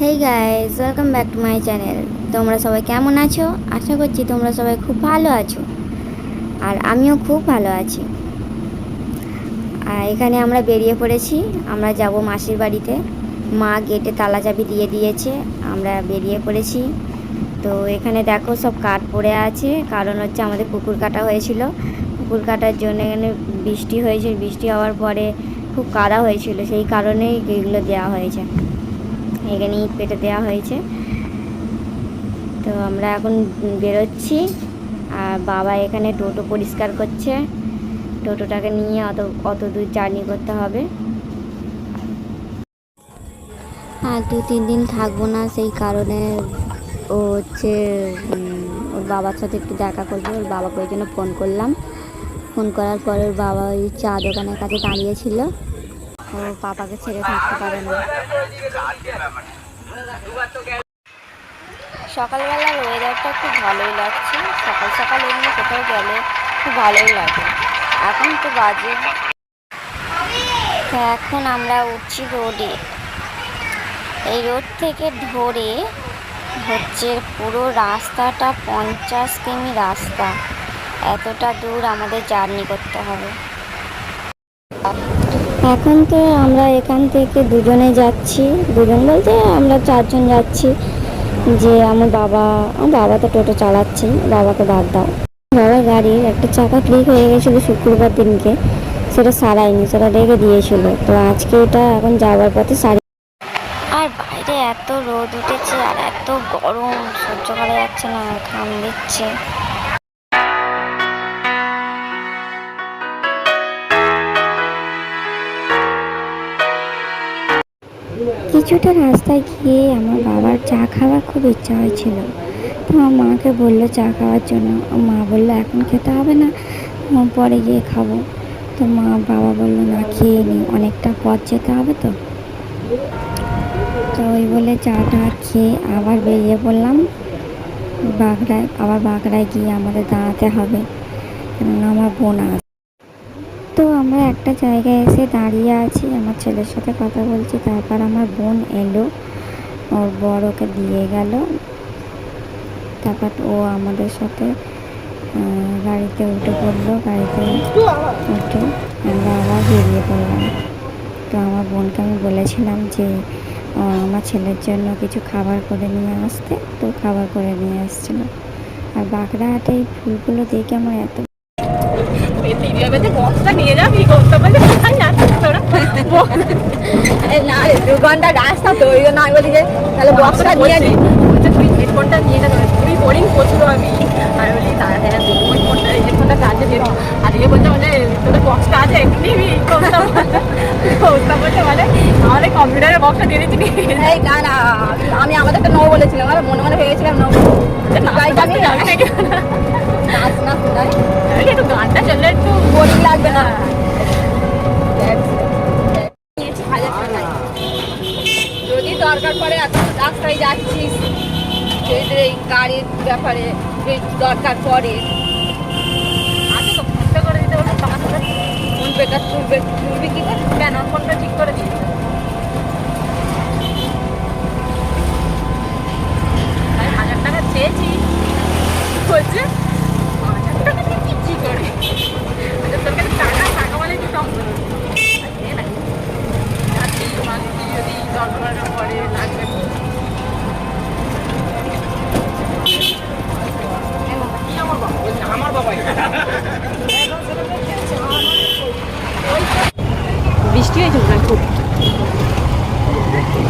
Hey guys welcome back to my channel তোমরা সবাই কেমন আছো? আশা করছি তোমরা সবাই খুব ভালো আছো। আর আমিও খুব ভালো আছি। আর এখানে আমরা বেরিয়ে পড়েছি। আমরা যাব মাসির বাড়িতে। মা গেটে তালা চাবি দিয়ে দিয়েছে। আমরা বেরিয়ে পড়েছি। তো এখানে দেখো সব কাঠ পড়ে আছে। কারণ হচ্ছে আমাদের পুকুর কাটা হয়েছিল। পুকুর কাটার জন্য এখানে বৃষ্টি হয়েছে বৃষ্টি হওয়ার পরে খুব কাদা হয়েছিল। সেই কারণেই এগুলো দেওয়া হয়েছে। এখানে ইট পেটে দেওয়া হয়েছে। তো আমরা এখন বেরোচ্ছি। আর বাবা এখানে টোটো পরিষ্কার করছে। টোটোটাকে নিয়ে অত অত দূর জার্নি করতে হবে। আর দু, তিন দিন থাকব না, সেই কারণে ও হচ্ছে ওর বাবার সাথে একটু দেখা করবে। ওর বাবাকে ওই জন্য ফোন করলাম। ফোন করার পরে ওর বাবা ওই চা দোকানের কাছে দাঁড়িয়েছিল। পাপাকে ছেড়ে থাকতে পারে না। সকালবেলার ওয়েদারটা খুব ভালোই লাগছে। সকাল সকাল এমনি কোথাও গেলে খুব ভালোই লাগে। এখন তো বাজে। তো এখন আমরা উঠছি রোডে। এই রোড থেকে ধরে হচ্ছে পুরো রাস্তাটা পঞ্চাশ কিমি রাস্তা। এতটা দূর আমাদের জার্নি করতে হবে। এখন তো আমরা এখান থেকে দুজনে যাচ্ছি। দুজন বলতে আমরা চারজন যাচ্ছি। যে আমার বাবা আমার বাবা তো টোটো চালাচ্ছে, বাবাকে বাদ দাও। বাবার গাড়ির একটা চাকা ক্লিক হয়ে গেছিল শুক্রবার দিনকে। সেটা সারাইনি সেটা রেখে দিয়েছিল। তো আজকে এটা এখন যাওয়ার পথে সারি আর বাইরে এত রোদ উঠেছে আর এত গরম, সহ্য করা যাচ্ছে না, ঘাম দিচ্ছে। কিছুটা রাস্তায় গিয়ে আমার বাবার চা খাওয়ার খুব ইচ্ছা হয়েছিল। তো আমার মাকে বলল চা খাওয়ার জন্য। মা বলল, এখন খেতে হবে না পরে গিয়ে খাব। তো মা, বাবা বলল, না, খেয়ে নি, অনেকটা পথ যেতে হবে তো। তো ওই বলে চাটা খেয়ে আবার বেরিয়ে পড়লাম। বাগড়ায়, আবার বাগড়ায় গিয়ে আমাদের দাঁড়াতে হবে। কেননা আমার বোন আস তো আমরা একটা জায়গায় এসে দাঁড়িয়ে আছি, আমার ছেলের সাথে কথা বলছি, তারপর আমার বোন এলো, ওর বর ওকে দিয়ে গেল, তারপর ও আমাদের সাথে গাড়িতে উঠে পড়ল গাড়িতে উঠে আমরা আবার বেরিয়ে পড়লাম। তো আমার বোনকে আমি বলেছিলাম যে আমার ছেলের জন্য কিছু খাবার করে নিয়ে আসতে, তো খাবার করে নিয়ে আসছিল। আর বাঁকড়াহাটে এই ফুলগুলো দেখে আমার এত বক্সটা নিয়ে যাবি কোথায় যাচ্ছিস তোরা না রে দু ঘণ্টা রাস্তা তো ওই জন্য আমি বলি যে তাহলে বক্সটা নিয়ে নি বলছে তুই হেডফোনটা নিয়ে বোরিং আমি। আর বলি তারা হ্যাঁ ওই ফোনটা হেডফোনটা কাজে দেবো আর বলছে বলে তোদের বক্সটা আছে একটু নিবি। কোনটা কোনটা বলছে বলে আমাদের কম্পিউটারের বক্সটা দিয়ে দিচ্ছি। এই না না আমি নো বলেছিলাম আর মনে মনে ভেবেছিলাম রাস্তায় যাচ্ছিস সেদের এই গাড়ির ব্যাপারে দরকার পড়ে। আমি তো ফোনটা করে দিতে বললাম কি কেন? ফোনটা ঠিক হাজার টাকা চেয়েছি। বলছে হাজার টাকা দিয়ে কি কি করে আচ্ছা, তোর কাছে টাকা টাকা মানে কি কম করে? আর দে না। আর এই মাসে যদি দরকার পড়ে লাগবে কি আমার বাবা? বলছে, আমার বাবাই বৃষ্টি হয়েছে মনে হয় খুব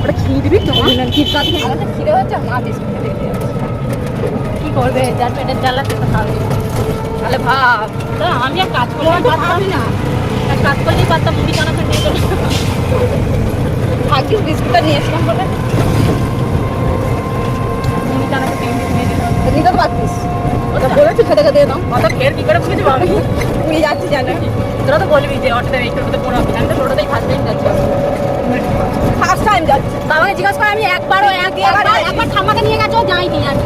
না ওটা খেয়ে দিবি খিদে হচ্ছে মা বিস্কুট কি করবে? যার পেটের জ্বালা তো খাবে। তাহলে ভাব তা আমি আর কাজ করলে পারতাম না? আর কাজ করলেই পারতাম মুড়ি কানা খেতে ভাগ্য বিস্কুটটা নিয়ে এসলাম বলে। মুড়ি কানা খেতে খেতে খেতে যেতাম অত ফের কি করে পারবি উড়ে যাচ্ছি জানো। তোরা তো বলবি যে অটোতে এই টোটোতে পড়ো আমি তো টোটোতেই ফার্স্ট টাইম যাচ্ছি। ফার্স্ট টাইম যাচ্ছি বাবাকে জিজ্ঞাসা করে আমি একবারও একবার একবার ঠাম্মাকে নিয়ে গেছো? যাইনি আর।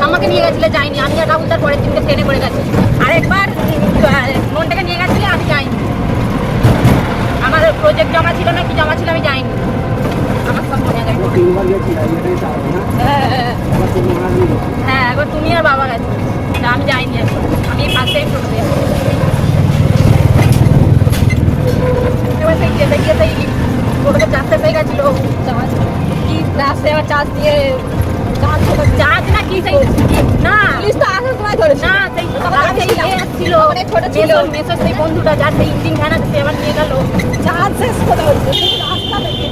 ঠাম্মাকে নিয়ে গেছিলে যাইনি। আমি আর রাহুল তার পরের দিনকে ট্রেনে করে গেছি। আর একবার মনটাকে নিয়ে গেছিলে আমি যাইনি। আমার প্রজেক্ট জমা ছিল না কি জমা ছিল আমি যাইনি। আমার সব মনে। হ্যাঁ একবার তুমি আর বাবা গেছো। আমি যাইনি আমি ফার্স্ট টাইম যাচ্ছি এবার সেই যেতে গিয়ে টোটোতে চারটে পেয়ে গেছিল কি রাস্তায় আবার চার্জ দিয়ে চার্জ চার্জ না কি সেই না। পুলিশ তো আসার সময় ধরেছে। না সেই ছিল ছোট ছিল। মেসোর- বন্ধুটা যার সেই ইঞ্জিন ভ্যান আছে সে আবার নিয়ে গেল। চার্জ শেষ করে রাস্তা থেকে।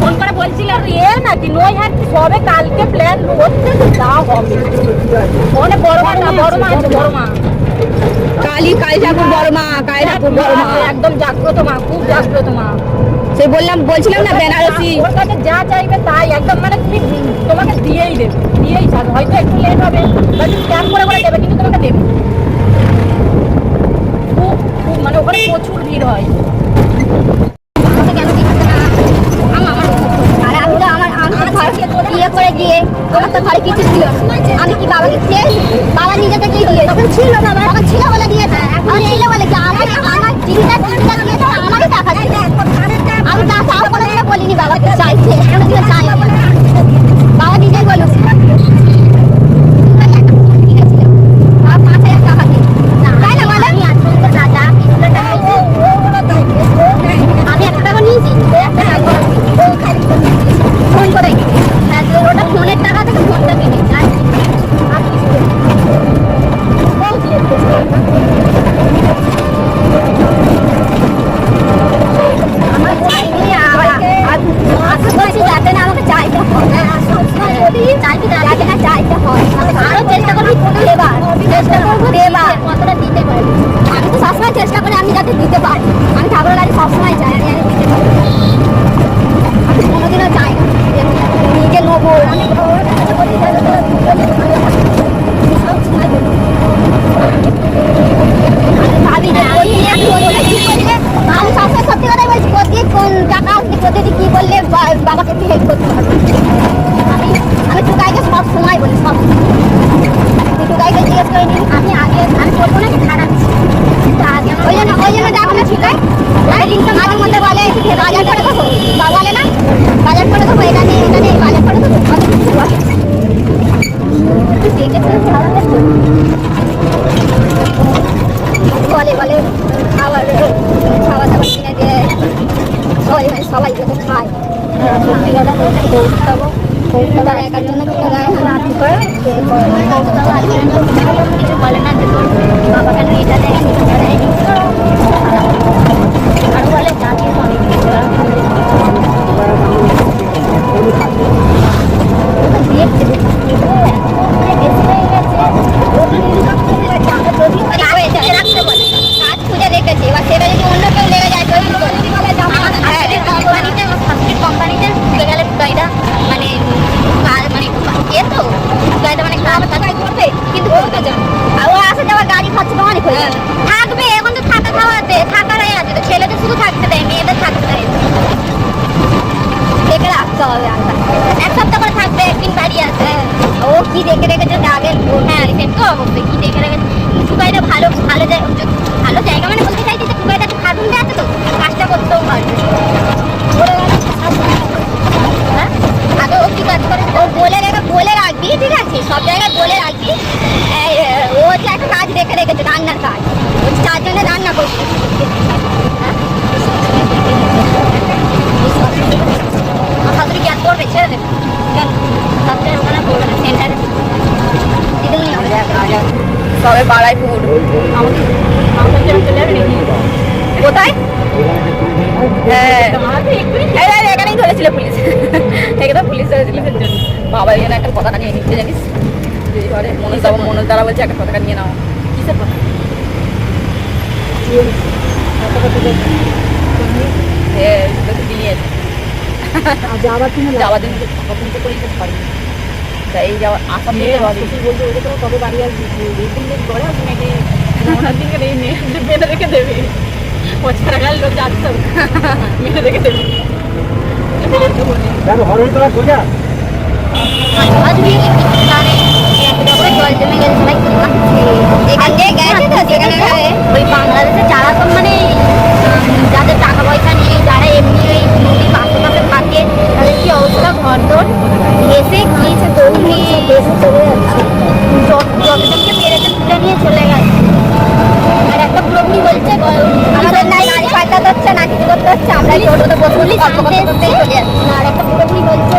ফোন করে বলছিল এ নাকি নয় হ্যাঁ সবে কালকে প্ল্যান হচ্ছে যা হবে। ফোনে বড় মা না বড় মা আছে বড় মা। কালী কালী ঠাকুর বড় মা কালী ঠাকুর বড় মা। একদম জাগ্রত মা খুব জাগ্রত মা। সে বললাম বলছিলাম না বেনারসি। ওর কাছে যা চাইবে তাই একদম মানে তুমি তোমাকে দিয়েই দেবে দিয়েই ছাড়বে হয়তো একটু লেট হবে বা স্ক্যান করে করে দেবে কিন্তু তোমাকে দেবে খুব খুব মানে ওখানে প্রচুর ভিড় হয়। আমি তো ঘরে বিয়ে করে গিয়ে আমার তো ঘরে কিছু ছিল আমি কি বাবাকে চেয়েছি বাবা নিজে থেকেই দিয়ে তখন ছিল বাবা তখন ছিল বলে দিয়েছে। এখন ছিল বলে কি আমার আমার চিঠিটা চিঠিটা দিয়েছে আমারই টাকা ছিল আমি তা তাও কোনোদিনও বলিনি বাবাকে চাইছে কোনোদিনও চাইনি বাবা নিজেই বলুন পাঁচ হাজার টাকা দিয়ে তাই না বলে দাদা আমি একশো টাকা নিয়েছি ফোন করে হ্যাঁ তো ওটা ফোনের টাকা থেকে ফোনটা কিনেছি আর আর কিছু না। আমার চাইনি আর আর- আশা করছি যাতে না আমাকে চাইতে হয় চাইতে না যাতে না চাইতে হয় আরও চেষ্টা করবি দেবার চেষ্টা করব দেবার কতটা দিতে পারবি আমি তো সবসময় চেষ্টা করি আমি যাতে দিতে পারি আমি ঠাকুরের কাছে সবসময় চাই আমি যাতে দিতে পারি আমি কোনোদিনও চাই না যে নিজে নেব আমি ওর কাছে বলি যে আমি সবসময় বলি। আমি ভাবি যে ওই নিয়ে কি করলে কি করলে আমি সবসময় সত্যি কথাই বলছি কোথায় কোন টাকা আসবে কোথায় কি করলে বা- হেল্প করতে পারবে আমি আমি টুকাইকে সব সময় বলি সব তুই টুকাইকে জিজ্ঞেস করে নিবি আমি আগে আমি বলব না যে খারাপ ওই জন্য ওই জন্য দেখো না টুকাই মাঝে মধ্যে বলে বাজার করে দেবো বা বলে না বাজার করে দেবো এটা নেই এটা নেই বাজার করে দেবো কত কিছু বলে বলে বলে খাবার খাওয়া দাওয়া কিনে দিয়ে সবাই সবাই খায় আমি ওটা বলতে পৌঁছাবো পৌঁছাবার একার জন্য কিনে দেয় না রাত্রি করে পৌঁছাবো আর কিছু বলে না যে তোর বাবা কেন এটা দেয় এটা দেয় আর বলে জাতি অনেক কিছু কাজ খুঁজে রেখেছে এবার সেটা যদি অন্য কেউ লেগে যায় তো কি করবে? আমাদের কোম্পানিতে কোম্পানিতে ঢুকে গেলে গাড়িটা মানে মানে এ তো গাড়িটা মানে কাজ টাকায় করবে, কিন্তু ও আসে যাওয়ার গাড়ি খরচ তো অনেক হয়ে থাকবে, এখন তো থাকা খাওয়াতে থাকারাই আছে তো ছেলেদের শুধু থাকতে দেয়, মেয়েদের থাকতে দেয়। দেখে রাখতে হবে আমরা এক সপ্তাহ করে থাকবে, একদিন বাড়ি আসবে। ও কি দেখে রেখেছে আগে হ্যাঁ সে তো, অবশ্যই কি দেখে রেখেছে। টুকাইটা ভালো ভালো জায়গা ভালো জায়গা মানে বলতে চাইছি যে টুকাইটা একটু খাটুনতে আছে তো কাজটা করতেও পারবে বলে গেল, হ্যাঁ? আগে ও কি কাজ করে ও বলে রেখে বলে রাখবি ঠিক আছে সব জায়গায় বলে রাখবি ও হচ্ছে একটা কাজ দেখে রেখেছে রান্নার কাজ। ও চার জনে রান্না করছে? শাশুড়ি গ্যাস করবে? ছেড়ে দেবে। কেন? শাশুড়ি ওখানে করবে না সেন্টারে। সবে বাড়াইপুর আমাকে আমাকে চলে কোথায়? হ্যাঁ। ধরেছিল পুলিশ। এখানে পুলিশ ধরেছিল জন্য। বাবা এখানে একটা পতাকা নিয়ে নিচ্ছে জানিস? ঘরে মনোজ বাবা মনোজ দ্বারা বলছে একটা পতাকা নিয়ে নাও। কিসের যাওয়ার দিন যাওয়ার দিন তো এই আসাম বলছে ওকে তো কবে বাড়ি আসবি? তিন দিন পরে ওনার এই মেয়ে রেখে দেবে। পছাড়া গাল লোক যাচ্ছে। মেয়েটা রেখে দেবে। সোজা মানে সবাই এখান থেকে গেছে তো, সেখানে ওই বাংলাদেশে যারা সব মানে যাদের টাকা পয়সা নেই যারা এমনি ওই নদীর পাশে পাশে থাকে তাদের কি অবস্থা ঘর দোর এসে গিয়েছে দৌড় নিয়ে এসে চলে যাচ্ছে যত- যতজনকে মেরেছে তুলে নিয়ে চলে গেছে আর একটা পুরোপুরি বলছে গ- আমাদের নাই গাড়ি পাল্টাতে হচ্ছে না কিছু করতে হচ্ছে আমরা এই টোটোতে বসে বলি সামনে এসছে আর একটা পুরোপুরি বলছে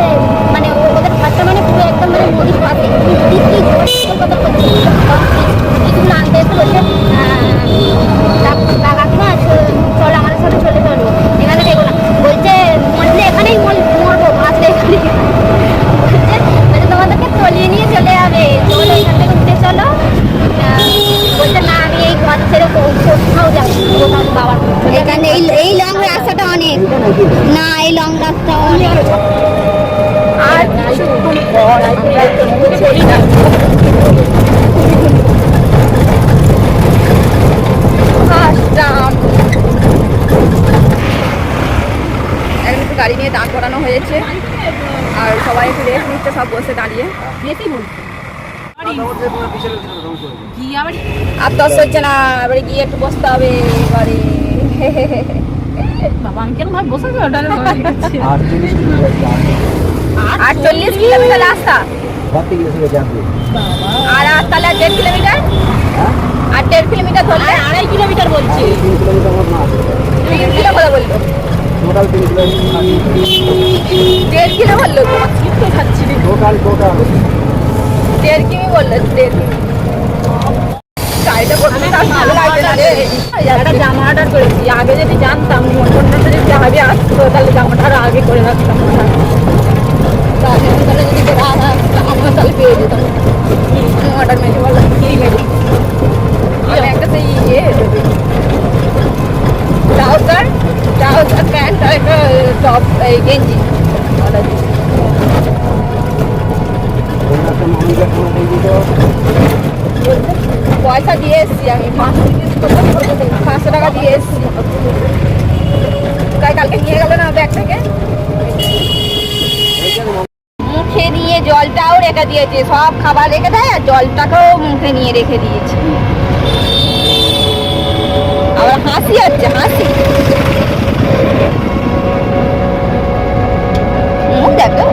মানে ও- ওদের ভাষা মানে পুরো একদম মানে নদীর পাশে কি কি জোরে কথা বলছে কিছুগুলো আনতে এসে বলছে কাকিমা চলো আমাদের সাথে চলে চলো এখানে দেখো না বলছে মরলে এখানেই মর- মরবো বাঁচলে এখানে বলছে বলছে তোমাদেরকে তলিয়ে নিয়ে চলে যাবে চলো এখান থেকে উঠে চলো আহ, বলছে না আমি এই ঘর ছেড়ে কো- কোথাও যাব না, কোথাও বাবার এখানে এই এই লং রাস্তাটা অনেক না এই লং রাস্তা অনেক আর কিছুক্ষণ পর আমরা চলি না আসলাম এখন একটু গাড়ি নিয়ে দাঁড় করানো হয়েছে আর সবাই একটু রেস্ট নিচ্ছে সব বসে দাঁড়িয়ে। যেতেই বলছি। আর দশ হচ্ছে না এবারে গিয়ে একটু বসতে হবে এবারে। বাবা আমি ভাই বসে আটচল্লিশ কিলোমিটার রাস্তা। আর আর তাহলে দেড় কিলোমিটার? হ্যাঁ? আর দেড় কিলোমিটার ধরলে? আড়াই কিলোমিটার বলছি। কিলোমিটার কথা বলল। টোটাল তিন কিলোমিটার দেড় কিলো বলল তো চিত্ত খাচ্ছি টোটাল টোটাল। দেড় কিমি বলল দেড় কিমি। গাড়িটা করতে তার ভালো লাগছে না রে। একটা জামা অর্ডার করেছি। আগে যদি জানতাম নিমন্ত্রণটা যদি যাবে আসতো তাহলে জামাটা আরও আগে করে রাখতাম। তাহলে তাহলে যদি আমরা তাহলে পেয়ে যেতাম। অর্ডার মেরে বললাম কি মেরে একটা সেই ইয়ে ট্রাউজার ট্রাউজার প্যান্ট আর একটা টপ এই গেঞ্জি দিয়ে পয়সা দিয়ে এসছি আমি পাঁচশো টাকা দিয়ে এসছি কালকে নিয়ে গেল না ব্যাগ থেকে? মুখে নিয়ে জলটাও রেখে দিয়েছে, সব খাবার রেখে দেয়, আর জলটাকেও মুখে নিয়ে রেখে দিয়েছে। আবার হাসি হচ্ছে হাসি। দেখো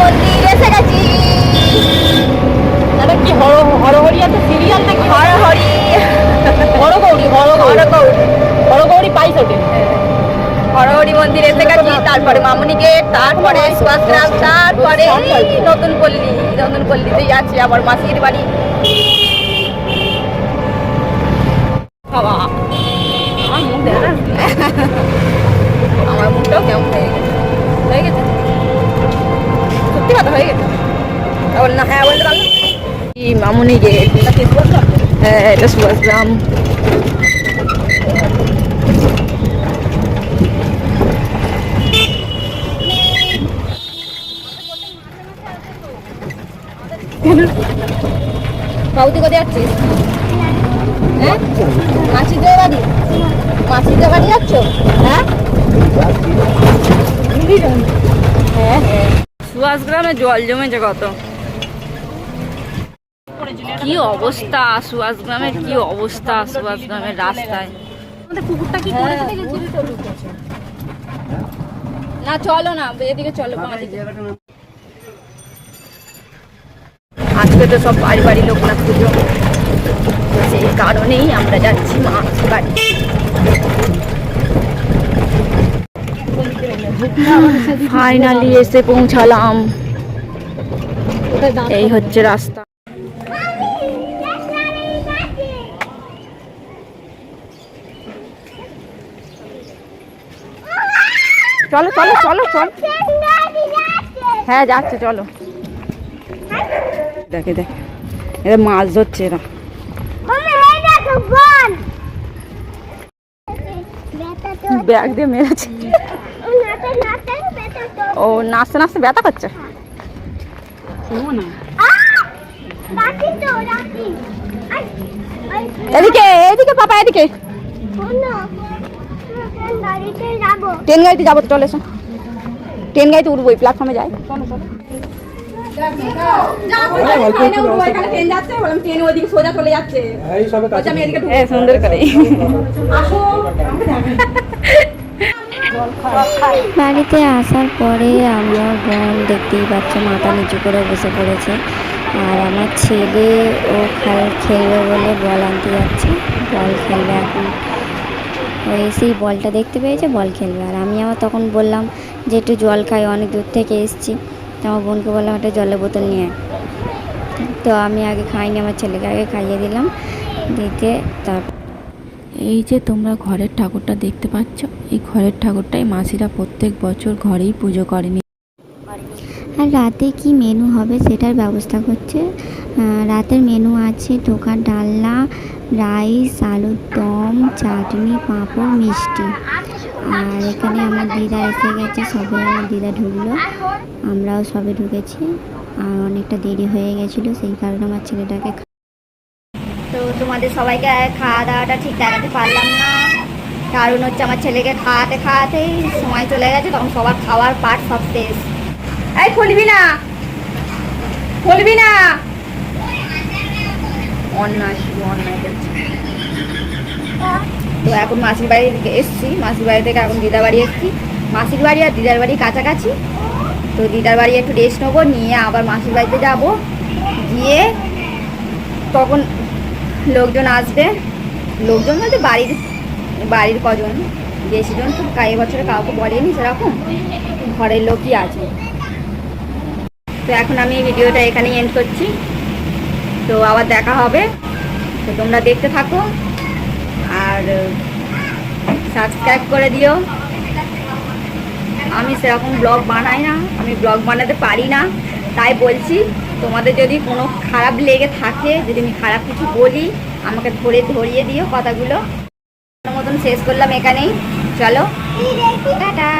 মন্দির এসে গেছি। কি হর হরহরি সিরিয়াল নাকি? পাইস হরহরি মন্দির এসে গেছি তারপরে মামুনি গেট তারপরে সুভাষগ্রাম তারপরে নতুন পল্লী। নতুন পল্লীতেই আছি আবার মাসির বাড়ি। বাবা, আমার মুখ দেখা আমার মুখটাও কেমন হয়ে গেছে? হয়ে গেছে? সত্যি কথা, হয়ে গেছে? তাহলে না হ্যাঁ বলতে পারল কি মামুনি গেট হ্যাঁ এটা সুভাষগ্রাম। বাবুদি কোথায় যাচ্ছিস? হ্যাঁ? মাসিদের বাড়ি? মাসিদের বাড়ি যাচ্ছ? হ্যাঁ? হ্যাঁ হ্যাঁ। সুভাষগ্রামে জল জমেছে কত? কি অবস্থা? সুভাষগ্রামের কি অবস্থা? সুভাষগ্রামের রাস্তায়। আমাদের পুকুরটা কি করেছে না চলো না এদিকে চলো বাঁ দিকে। আজকে তো সব বাড়ি বাড়ি লোকনাথ পুজো সেই কারণেই আমরা যাচ্ছি মাছ বাড়ি। ফাইনালি এসে পৌঁছালাম। এই হচ্ছে রাস্তা। চলো চলো চলো চলো। হ্যাঁ যাচ্ছে, চলো। দেখে, দেখ। এরা মাছ ধরছে এরা। ব্যাগ দিয়ে মেরেছে। ও, নাচতে নাচতে ব্যথা করছে? এদিকে এদিকে পাপা, এদিকে। ট্রেন গাড়িতে যাব, চলে এসো। ট্রেন গাড়িতে উঠবো প্ল্যাটফর্মে যাই। বাড়িতে আসার পরে আমার বোন দেখতেই পাচ্ছে, মাথা নিচু করে বসে পড়েছে। আর আমার ছেলে ও খেল খেলবে বলে বল আনতে যাচ্ছে। বল খেলবে এখন। ও এসেই বলটা দেখতে পেয়েছে, বল খেলবে। আর আমি আবার তখন বললাম যে, একটু জল খাই, অনেক দূর থেকে এসেছি। তো আমার বোনকে বললাম একটা জলের বোতল নিয়ে তো আমি আগে খাইনি আমার ছেলেকে আগে খাইয়ে দিলাম। দিতে তারপর এই যে তোমরা ঘরের ঠাকুরটা দেখতে পাচ্ছ এই ঘরের ঠাকুরটাই মাসিরা প্রত্যেক বছর ঘরেই পুজো করেনি। আর রাতে কি মেনু হবে সেটার ব্যবস্থা করছে। রাতের মেনু আছে টোকার ডালনা রাইস আলুর দম চাটনি পাঁপড় মিষ্টি। এখানে আমার দিদা এসে গেছে, সবে আমার দিদা ঢুকলো। আমরাও সবে ঢুকেছি। আর অনেকটা দেরি হয়ে গেছিল, সেই কারণে আমার ছেলেটাকে তো তোমাদের সবাইকে খাওয়া দাওয়াটা ঠিক দেখাতে পারলাম না। কারণ হচ্ছে আমার ছেলেকে খাওয়াতে খাওয়াতেই সময় চলে গেছে, তখন সবার খাওয়ার পাট সব শেষ। এই খুলবি না! খুলবি না! অন্যায় অন্যায় তো এখন মাসির বাড়ি থেকে এসেছি। মাসির বাড়ি থেকে এখন দিদার বাড়ি এসেছি। মাসির বাড়ি আর দিদার বাড়ি কাছাকাছি। তো দিদার বাড়ি একটু রেস্ট নেব, নিয়ে আবার মাসির বাড়িতে যাব। গিয়ে তখন লোকজন আসবে। লোকজন বলতে বাড়ির বাড়ির কজন? বেশিজন তো কায়ে বছরে কাউকে বলেনি সেরকম। ঘরের লোকই আছে। তো এখন আমি ভিডিওটা এখানেই এন্ড করছি। তো আবার দেখা হবে। তো তোমরা দেখতে থাকো। সাবস্ক্রাইব করে দিও। আমি সেরকম ব্লগ বানাই না, আমি ব্লগ বানাতে পারি না। তাই বলছি, তোমাদের যদি কোনো খারাপ লেগে থাকে, যদি আমি খারাপ কিছু বলি, আমাকে ধরে ধরিয়ে দিও কথাগুলো। মতন শেষ করলাম এখানেই। চলো, টাটা।